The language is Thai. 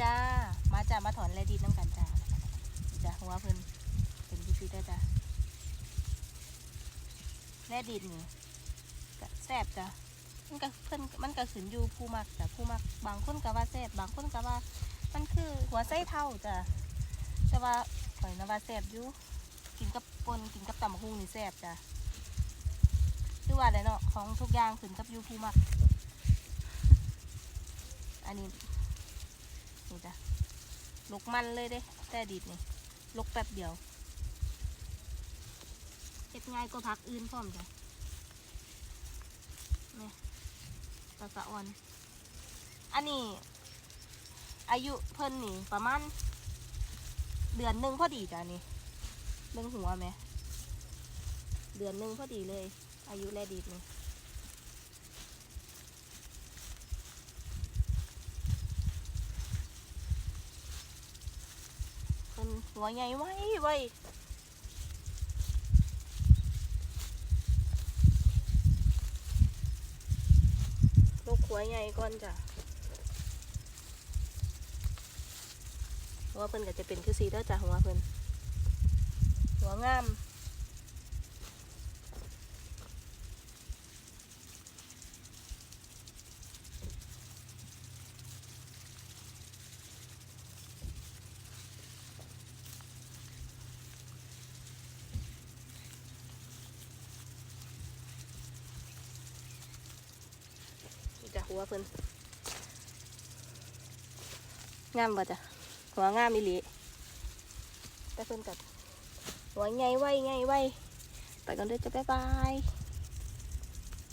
จ้า มาจ้ามาถอนแลดีน้ำกันจ้าจ้าหัวเพิ่นเป็นพี่ซีได้จ้าแลดีนี่ก็แซ่บจ้ามันก็เพิ่นมันก็ขึ้นอยู่ผู้มักจ้ะผู้มักบางคนก็ว่าแซ่บบางคนก็ว่า มันคือหัวไส้เท่าจ้ะแต่ว่าข่อยนะว่าแซ่บอยู่กินกับปนกินกับตำบักหุ่งนี่แซ่บจ้ะคือว่าอะไรเนาะของทุกอย่างขึ้นกับอยูผู้มัก อันนี้ นี่จ้ะลกมันเลยเด้ แต่ดีดนี่ลกแป๊บเดียวเฮ็ดง่ายก็พักอื่นพร้อมจ้ะนี่ตะสะอ่อน อันนี้ อายุเพิ่นนี่ประมาณเดือนหนึ่งพอดีจ้ะนี่เรื่องหัวไหม เดือนหนึ่งพอดีเลย อายุแลดีดนี่ หัวใหญ่ไว้ไว้ลูกหัวใหญ่ก่อนจ้ะหัวเพิ่นก็จะเป็นคือสีเด้อจ้ะหัวเพิ่นหัวงามนี่จ้ะ หัวเพิ่นงามบ่จ้ะหัวงามอีหลีแต่เพิ่นกับหัวใหญ่ไว้ใหญ่ไว้ไปกันเด้อจ้ะบ๊ายบาย